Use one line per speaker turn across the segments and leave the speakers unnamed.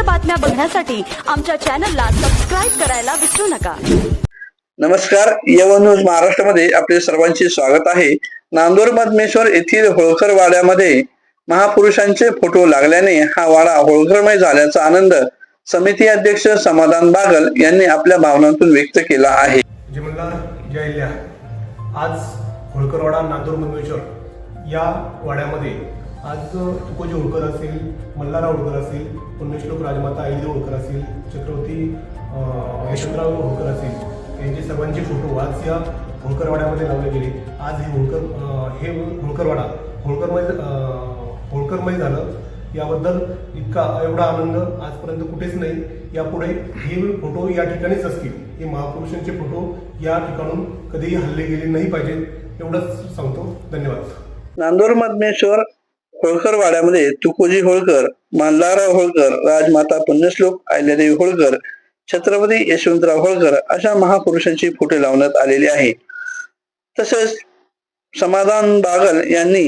बातम्या बघण्यासाठी आमच्या चॅनलला सबस्क्राईब करायला विसरू नका.
नमस्कार यवन न्यूज महाराष्ट्रामध्ये आपले सर्वांचे स्वागत आहे. नांदूर मधमेश्वर येथील होळकर वाड्यामध्ये महापुरुषांचे फोटो लागल्याने हा वाडा होळकरमय झाल्याचा आनंद समिती अध्यक्ष समाधान बागल यांनी आपल्या भावनातून व्यक्त केला आहे.
आज होळकरवाडा नांदूर मुंबईश्वर या वाड्यामध्ये आज तुकोजी होळकर असेल मल्हारा होळकर असेल पुण्यश्लोक राजमाता अहिली होळकर असेल छत्रपती यशवंतराव होळकर असेल यांचे सर्वांचे फोटो आज या होळकरवाड्यामध्ये लावले गेले. आज हे होळकर हे होळकरवाडा होळकरमय होळकरमय झालं. याबद्दल इतका एवढा आनंद आजपर्यंत कुठेच नाही. यापुढे हे फोटो या ठिकाणीच असतील. हे महापुरुषांचे फोटो या ठिकाणून कधीही हल्ले गेले नाही पाहिजेत. एवढंच सांगतो. धन्यवाद.
नांदूर मधमेश्वर होळकर वाड्यामध्ये तुकोजी होळकर मानलाराव होळकर राजमाता पुण्यश्लोक आयल्यादेवी होळकर छत्रपती यशवंतराव होळकर अशा महापुरुषांची फोटो लावण्यात आलेली आहे. तसेच समाधान बागल यांनी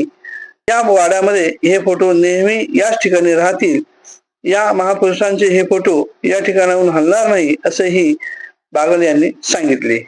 या वाड्यामध्ये हे फोटो नेहमी याच ठिकाणी राहतील. या महापुरुषांचे हे फोटो या ठिकाणाहून हलणार नाही असेही बागल यांनी सांगितले.